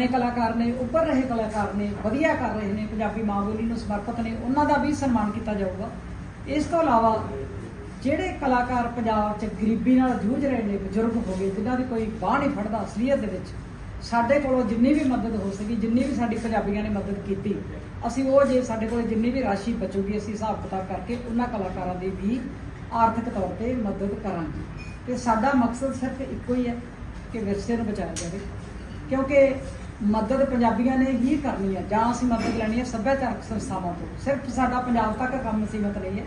ਨਵੇਂ ਕਲਾਕਾਰ ਨੇ ਉੱਭਰ ਰਹੇ ਕਲਾਕਾਰ ਨੇ, ਵਧੀਆ ਕਰ ਰਹੇ ਨੇ, ਪੰਜਾਬੀ ਮਾਂ ਬੋਲੀ ਨੂੰ ਸਮਰਪਿਤ ਨੇ, ਉਹਨਾਂ ਦਾ ਵੀ ਸਨਮਾਨ ਕੀਤਾ ਜਾਊਗਾ। ਇਸ ਤੋਂ ਇਲਾਵਾ ਜਿਹੜੇ ਕਲਾਕਾਰ ਪੰਜਾਬ 'ਚ ਗਰੀਬੀ ਨਾਲ ਜੂਝ ਰਹੇ ਨੇ, ਬਜ਼ੁਰਗ ਹੋ ਗਏ, ਜਿਨ੍ਹਾਂ ਦੀ ਕੋਈ ਬਾਹ ਨਹੀਂ ਫੜਦਾ, ਅਸਲੀਅਤ ਦੇ ਵਿੱਚ, ਸਾਡੇ ਕੋਲੋਂ ਜਿੰਨੀ ਵੀ ਮਦਦ ਹੋ ਸਕੀ, ਜਿੰਨੀ ਵੀ ਸਾਡੀ ਪੰਜਾਬੀਆਂ ਨੇ ਮਦਦ ਕੀਤੀ, ਅਸੀਂ ਉਹ ਜੇ ਸਾਡੇ ਕੋਲ ਜਿੰਨੀ ਵੀ ਰਾਸ਼ੀ ਬਚੂਗੀ, ਅਸੀਂ ਹਿਸਾਬ ਕਿਤਾਬ ਕਰਕੇ ਉਹਨਾਂ ਕਲਾਕਾਰਾਂ ਦੀ ਵੀ ਆਰਥਿਕ ਤੌਰ ਤੇ ਮਦਦ ਕਰਾਂਗੇ। ਤੇ ਸਾਡਾ ਮਕਸਦ ਸਿਰਫ ਇੱਕੋ ਹੀ ਹੈ ਕਿ ਵਿਰਸੇ ਨੂੰ ਬਚਾਇਆ ਜਾਵੇ। ਕਿਉਂਕਿ ਮਦਦ ਪੰਜਾਬੀਆਂ ਨੇ ਹੀ ਕਰਨੀ ਹੈ, ਜਾਂ ਅਸੀਂ ਮਦਦ ਲੈਣੀ ਹੈ ਸੱਭਿਆਚਾਰਕ ਸੰਸਥਾਵਾਂ ਤੋਂ। ਸਿਰਫ ਸਾਡਾ ਪੰਜਾਬ ਤੱਕ ਕੰਮ ਸੀਮਤ ਨਹੀਂ ਹੈ।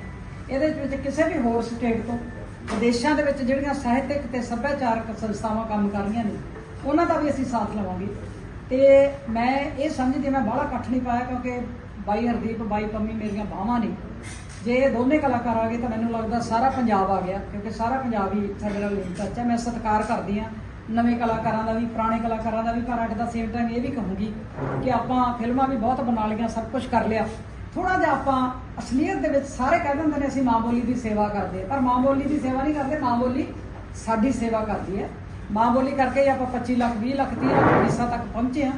ਇਹਦੇ ਵਿੱਚ ਕਿਸੇ ਵੀ ਹੋਰ ਸਟੇਟ ਤੋਂ, ਵਿਦੇਸ਼ਾਂ ਦੇ ਵਿੱਚ ਜਿਹੜੀਆਂ ਸਾਹਿਤਿਕ ਤੇ ਸੱਭਿਆਚਾਰਕ ਸੰਸਥਾਵਾਂ ਕੰਮ ਕਰ ਰਹੀਆਂ ਨੇ, ਉਹਨਾਂ ਦਾ ਵੀ ਅਸੀਂ ਸਾਥ ਲਵਾਂਗੇ। ਤੇ ਮੈਂ ਇਹ ਸਮਝਦੀ ਮੈਂ ਬਾਹਲਾ ਇਕੱਠ ਨਹੀਂ ਪਾਇਆ ਕਿਉਂਕਿ ਬਾਈ ਹਰਦੀਪ, ਬਾਈ ਪੰਮੀ ਮੇਰੀਆਂ ਬਾਹਾਂ ਨੇ। ਜੇ ਇਹ ਦੋਨੇ ਕਲਾਕਾਰ ਆ ਗਏ ਤਾਂ ਮੈਨੂੰ ਲੱਗਦਾ ਸਾਰਾ ਪੰਜਾਬ ਆ ਗਿਆ, ਕਿਉਂਕਿ ਸਾਰਾ ਪੰਜਾਬ ਹੀ ਸਾਡੇ ਨਾਲ ਲਿੰਕ ਟੱਚ ਹੈ। ਮੈਂ ਸਤਿਕਾਰ ਕਰਦੀ ਹਾਂ ਨਵੇਂ ਕਲਾਕਾਰਾਂ ਦਾ ਵੀ ਪੁਰਾਣੇ ਕਲਾਕਾਰਾਂ ਦਾ ਵੀ ਪਰ ਅੱਜ ਦਾ ਸੇਮ ਟਾਈਮ ਇਹ ਵੀ ਕਹੂੰਗੀ ਕਿ ਆਪਾਂ ਫਿਲਮਾਂ ਵੀ ਬਹੁਤ ਬਣਾ ਲਈਆਂ ਸਭ ਕੁਝ ਕਰ ਲਿਆ ਥੋੜਾ ਜਿਹਾ ਆਪਾਂ ਅਸਲੀਅਤ ਦੇ ਵਿੱਚ ਸਾਰੇ ਕਹਿ ਦਿੰਦੇ ਨੇ ਅਸੀਂ ਮਾਂ ਬੋਲੀ ਦੀ ਸੇਵਾ ਕਰਦੇ ਹਾਂ। ਪਰ ਮਾਂ ਬੋਲੀ ਦੀ ਸੇਵਾ ਨਹੀਂ ਕਰਦੇ ਮਾਂ ਬੋਲੀ ਸਾਡੀ ਸੇਵਾ ਕਰਦੀ ਹੈ ਮਾਂ ਬੋਲੀ ਕਰਕੇ ਹੀ ਆਪਾਂ 25 ਲੱਖ 20 ਲੱਖ 30 ਲੱਖ ਹਿੱਸਾ ਤੱਕ ਪਹੁੰਚੇ ਹਾਂ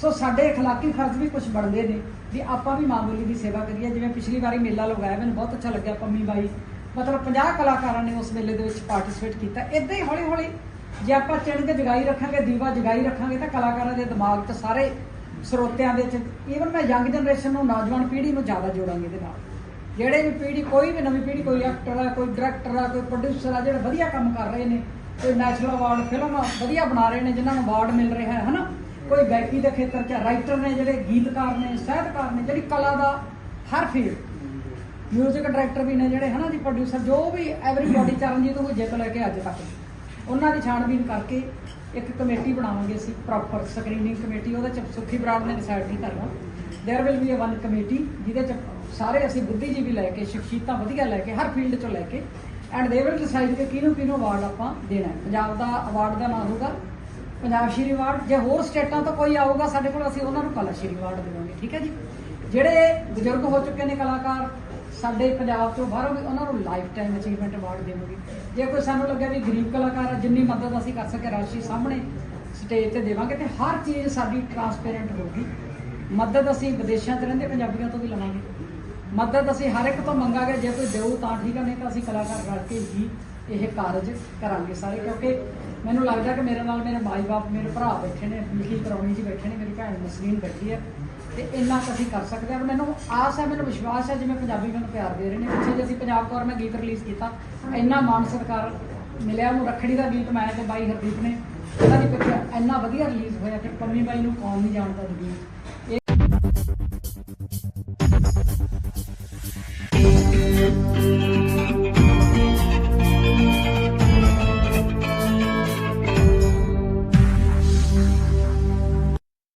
ਸੋ ਸਾਡੇ اخلاقی ਫਰਜ਼ ਵੀ ਕੁਝ ਬਣਦੇ ਨੇ ਵੀ ਆਪਾਂ ਵੀ ਮਾਂ ਬੋਲੀ ਦੀ ਸੇਵਾ ਕਰੀਏ ਜਿਵੇਂ ਪਿਛਲੀ ਵਾਰੀ ਮੇਲਾ ਲਗਾਇਆ ਮੈਨੂੰ ਬਹੁਤ ਅੱਛਾ ਲੱਗਿਆ ਪੰਮੀ ਬਾਈ ਮਤਲਬ 50 ਕਲਾਕਾਰਾਂ ਨੇ ਉਸ ਮੇਲੇ ਦੇ ਵਿੱਚ ਪਾਰਟਿਸਿਪੇਟ ਕੀਤਾ ਇਦਾਂ ਹੀ ਹੌਲੀ ਹੌਲੀ ਜੇ ਆਪਾਂ ਚਿੰਨ ਜਗਾਈ ਰੱਖਾਂਗੇ, ਦੀਵਾ ਜਗਾਈ ਰੱਖਾਂਗੇ ਤਾਂ ਕਲਾਕਾਰਾਂ ਦੇ ਦਿਮਾਗ 'ਚ ਸਾਰੇ ਸਰੋਤਿਆਂ ਦੇ ਵਿੱਚ ਈਵਨ ਮੈਂ ਯੰਗ ਜਨਰੇਸ਼ਨ ਨੂੰ, ਨੌਜਵਾਨ ਪੀੜ੍ਹੀ ਨੂੰ ਜ਼ਿਆਦਾ ਜੋੜਾਂਗੇ ਇਹਦੇ ਨਾਲ। ਜਿਹੜੇ ਵੀ ਪੀੜ੍ਹੀ, ਕੋਈ ਵੀ ਨਵੀਂ ਪੀੜ੍ਹੀ, ਕੋਈ ਐਕਟਰ ਆ, ਕੋਈ ਡਾਇਰੈਕਟਰ ਆ, ਕੋਈ ਪ੍ਰੋਡਿਊਸਰ ਆ, ਜਿਹੜੇ ਵਧੀਆ ਕੰਮ ਕਰ ਰਹੇ ਨੇ, ਕੋਈ ਨੈਸ਼ਨਲ ਅਵਾਰਡ ਫਿਲਮ ਵਧੀਆ ਬਣਾ ਰਹੇ ਨੇ, ਜਿਨ੍ਹਾਂ ਨੂੰ ਅਵਾਰਡ ਮਿਲ ਰਿਹਾ ਹੈ, ਹਨਾ? ਕੋਈ ਗਾਇਕੀ ਦੇ ਖੇਤਰ 'ਚ ਰਾਈਟਰ ਨੇ, ਜਿਹੜੇ ਗੀਤਕਾਰ ਨੇ, ਸਾਹਿਤਕਾਰ ਨੇ, ਜਿਹੜੀ ਕਲਾ ਦਾ ਹਰ ਫੀਲਡ ਮਿਊਜ਼ਿਕ ਡਾਇਰੈਕਟਰ ਵੀ ਨੇ ਜਿਹੜੇ, ਹਨਾ ਜੀ ਪ੍ਰੋਡਿਊਸਰ ਜੋ ਵੀ ਐਵਰੀਬਾਡੀ ਚਰਨਜੀਤ ਉਹ ਜਿੱਤ ਲੈ ਕੇ ਅੱਜ ਤੱਕ। ਉਹਨਾਂ ਦੀ ਛਾਣਬੀਨ ਕਰਕੇ ਇੱਕ ਕਮੇਟੀ ਬਣਾਵਾਂਗੇ ਅਸੀਂ ਪ੍ਰੋਪਰ ਸਕਰੀਨਿੰਗ ਕਮੇਟੀ ਉਹਦੇ ਚ ਸੁਖੀ ਬਰਾੜ ਨੇ ਡਿਸਾਈਡ ਨਹੀਂ ਕਰਨਾ there will be a one committee ਜਿਹਦੇ ਚ ਸਾਰੇ ਅਸੀਂ ਬੁੱਧੀਜੀਵੀ ਲੈ ਕੇ ਸ਼ਖਸੀਅਤਾਂ ਵਧੀਆ ਲੈ ਕੇ ਹਰ ਫੀਲਡ ਚੋਂ ਲੈ ਕੇ ਐਂਡ ਦੇ ਵਿਲ ਡਿਸਾਈਡ ਕਿ ਕਿਹਨੂੰ ਕਿਹਨੂੰ ਅਵਾਰਡ ਆਪਾਂ ਦੇਣਾ ਹੈ ਪੰਜਾਬ ਦਾ ਅਵਾਰਡ ਦਾ ਨਾਮ ਹੋਊਗਾ ਪੰਜਾਬ ਸ਼੍ਰੀ ਅਵਾਰਡ ਜੇ ਹੋਰ ਸਟੇਟਾਂ ਤੋਂ ਕੋਈ ਆਊਗਾ ਸਾਡੇ ਕੋਲ ਅਸੀਂ ਉਹਨਾਂ ਨੂੰ ਕਲਾ ਸ਼੍ਰੀ ਅਵਾਰਡ ਦੇਵਾਂਗੇ ਠੀਕ ਹੈ ਜੀ ਜਿਹੜੇ ਬਜ਼ੁਰਗ ਹੋ ਚੁੱਕੇ ਨੇ ਕਲਾਕਾਰ ਸਾਡੇ ਪੰਜਾਬ ਤੋਂ ਬਾਹਰੋਂ ਵੀ ਉਹਨਾਂ ਨੂੰ ਲਾਈਫ ਟਾਈਮ ਅਚੀਵਮੈਂਟ ਅਵਾਰਡ ਦੇਵਾਂਗੇ ਜੇ ਕੋਈ ਸਾਨੂੰ ਲੱਗਿਆ ਵੀ ਗਰੀਬ ਕਲਾਕਾਰ ਆ, ਜਿੰਨੀ ਮਦਦ ਅਸੀਂ ਕਰ ਸਕੇ ਰਾਸ਼ੀ ਸਾਹਮਣੇ ਸਟੇਜ ਤੇ ਦੇਵਾਂਗੇ ਤੇ ਹਰ ਚੀਜ਼ ਸਾਡੀ ਟਰਾਂਸਪੇਰੈਂਟ ਹੋਊਗੀ। ਮਦਦ ਅਸੀਂ ਵਿਦੇਸ਼ਾਂ 'ਚ ਰਹਿੰਦੇ ਪੰਜਾਬੀਆਂ ਤੋਂ ਵੀ ਲਵਾਂਗੇ। ਮਦਦ ਅਸੀਂ ਹਰ ਇੱਕ ਤੋਂ ਮੰਗਾਂਗੇ ਜੇ ਕੋਈ ਦੇਊ ਤਾਂ ਠੀਕ ਹੈ ਨਹੀਂ ਤਾਂ ਅਸੀਂ ਕਲਾਕਾਰ ਰਲ ਕੇ ਹੀ ਇਹ ਕਾਰਜ ਕਰਾਂਗੇ ਸਾਰੇ, ਕਿਉਂਕਿ ਮੈਨੂੰ ਲੱਗਦਾ ਕਿ ਮੇਰੇ ਨਾਲ ਮੇਰੇ ਮਾਈ ਬਾਪ, ਮੇਰੇ ਭਰਾ ਬੈਠੇ ਨੇ ਮਿਲਕੀ ਕਰਾਉਣੀ 'ਚ ਬੈਠੇ ਨੇ, ਮੇਰੀ ਭੈਣ ਮਸਲੀਨ ਬੈਠੀ ਹੈ, ਤੇ ਇੰਨਾ ਕੁ ਅਸੀਂ ਕਰ ਸਕਦੇ ਹਾਂ। ਔਰ ਮੈਨੂੰ ਆਸ ਹੈ, ਮੈਨੂੰ ਵਿਸ਼ਵਾਸ ਹੈ, ਜਿਵੇਂ ਪੰਜਾਬੀ ਮੈਨੂੰ ਪਿਆਰ ਦੇ ਰਹੇ ਨੇ। ਪਿੱਛੇ ਜੇ ਅਸੀਂ ਪੰਜਾਬ ਕੌਰ ਮੈਂ ਗੀਤ ਰਿਲੀਜ਼ ਕੀਤਾ, ਇੰਨਾ ਮਾਣ ਸਤਿਕਾਰ ਮਿਲਿਆ, ਉਹਨੂੰ ਰੱਖੜੀ ਦਾ ਗੀਤ ਮੈਂ ਤੇ ਬਾਈ ਹਰਦੀਪ ਨੇ, ਉਹਨਾਂ ਦੀ ਪਿੱਛੇ ਇੰਨਾ ਵਧੀਆ ਰਿਲੀਜ਼ ਹੋਇਆ ਕਿ ਪੰਮੀ ਬਾਈ ਨੂੰ ਕੌਣ ਨਹੀਂ ਜਾਣਦਾ ਦੁਨੀਆ